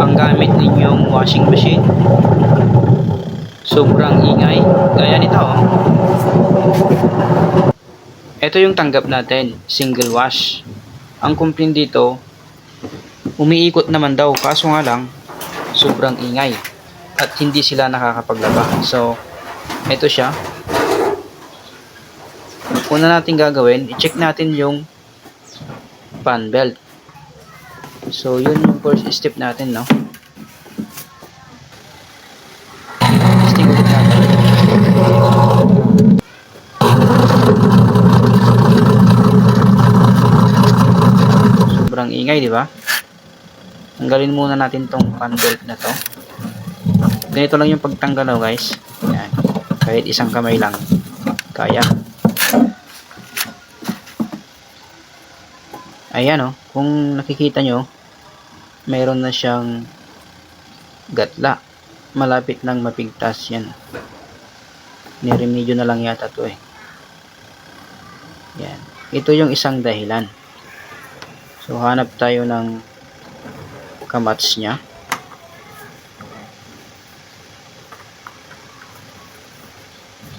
ang gamit ninyong washing machine. Sobrang ingay. Gaya nito. oh. Ito yung tanggap natin, single wash. Ang complaint dito, umiikot naman daw, kaso nga lang, sobrang ingay. At hindi sila nakakapaglaba. So, ito siya. Una natin gagawin, i-check natin yung fan belt. So, yun yung first step natin, no? Sobrang ingay, di ba? Tanggalin muna natin tong fan belt na to. Ganito lang yung pagtanggal, guys. Yan. Kahit isang kamay lang. Kaya. Ayan oh, kung nakikita nyo, meron na siyang gatla. Malapit nang mapigtas yan. Niremedyo na lang yata to eh. Yan. Ito yung isang dahilan. So, hanap tayo ng kamats niya.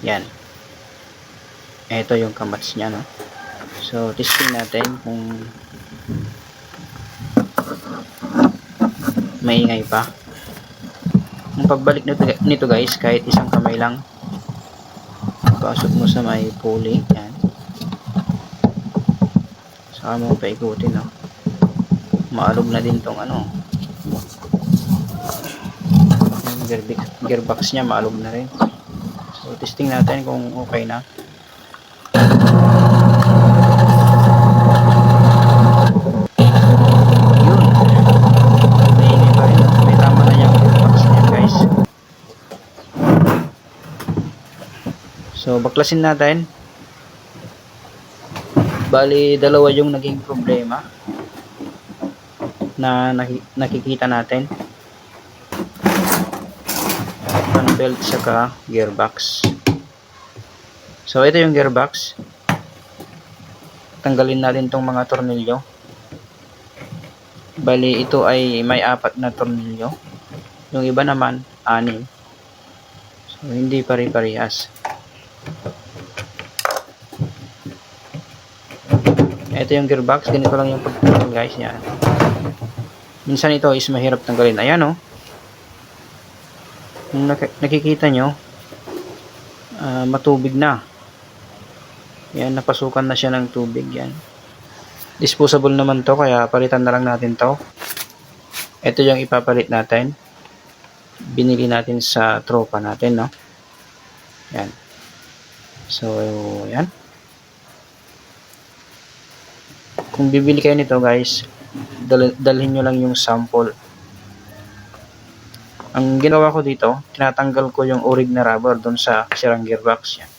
Yan. Ito yung kamats niya, no? So, testing natin kung maingay pa. Ang pagbalik nito, nito guys, kahit isang kamay lang, pasok mo sa may pulley, yan. Saka mo paikutin, no? Maalog na din tong ano. Gearbox, gearbox niya, maalog na rin. So, testing natin kung okay na. Yun. Maingay pa rin. May tama na yung box niya guys. So, baklasin natin. Bali, dalawa yung naging problema na naki- nakikita natin. Fan belt saka gearbox. So, ito yung gearbox. Tanggalin natin tong mga tornilyo. Bali, ito ay may apat na tornilyo. Yung iba naman, anim. So, hindi pare-parehas. Ito yung gearbox. Ganito lang yung pagtanggal guys niya. Minsan ito is mahirap tanggalin. Ayan oh. Kung nak- nakikita nyo, ah, matubig na. Yan, napasukan na siya ng tubig. Yan. Disposable naman to, kaya palitan na lang natin to. Ito yung ipapalit natin. Binili natin sa tropa natin, no? Yan. So, yan. Kung bibili kayo nito, guys, dal- dalhin nyo lang yung sample. Ang ginawa ko dito, tinatanggal ko yung urig na rubber doon sa sirang gearbox. Yan.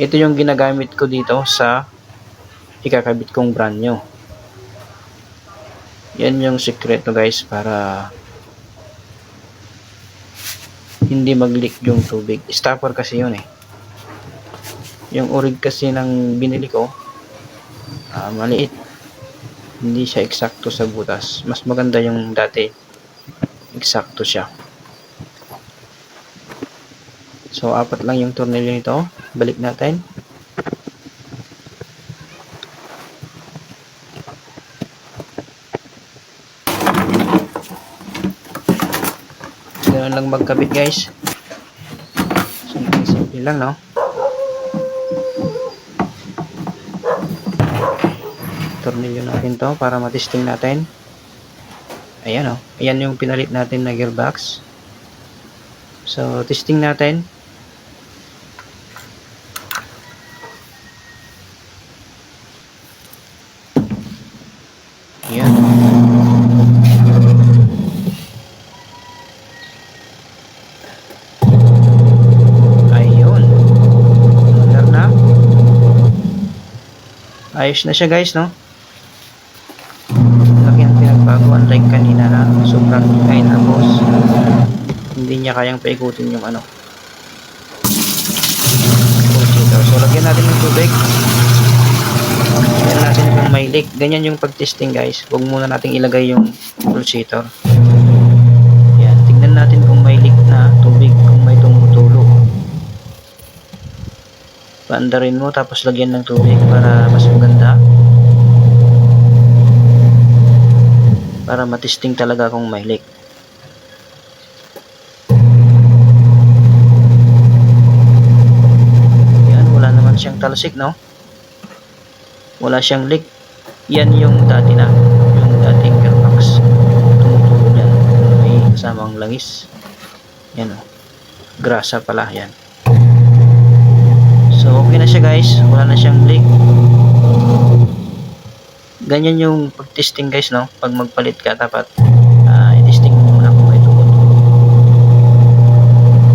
Ito yung ginagamit ko dito sa ikakabit kong brand new. Yan yung sekreto guys para hindi mag-leak yung tubig. Stopper kasi yun eh. Yung urig kasi ng binili ko, ah, maliit. Hindi siya eksakto sa butas. Mas maganda yung dati. Eksakto siya. So, apat lang yung tornilyo nito. Balik natin. Ganun lang magkabit guys. Simple, simple lang, no? Tornilyo natin to para matesting natin. Ayan, oh. Ayan yung pinalit natin na gearbox. So, testing natin. Ayan. Ayun. Under na. Ayos na siya guys, no? Laki ang pinagbago. Unlike kanina na sobrang ingay na boss. Hindi niya kayang paikutin yung ano. So, lagyan natin ng tubig. Tingnan natin kung may leak. Ganyan yung pag-testing guys. Huwag muna nating ilagay yung pulsator. Yan, tingnan natin kung may leak na tubig, kung may tumutulo. Paandarin mo tapos lagyan ng tubig para mas maganda. Para matesting talaga kung may leak. Yan, wala naman siyang talsik, no? Wala siyang leak. Yan yung dati na, yung dating Carpax. Tumutulo yan. May kasamang langis. Yan, oh. Grasa pala, yan. So, okay na siya guys. Wala na siyang leak. Ganyan yung pag-testing guys, no? Pag magpalit ka, dapat ah, i-testing mo muna kung may tumutulo.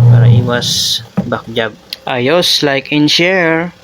Para iwas back job. Ayos, like and share.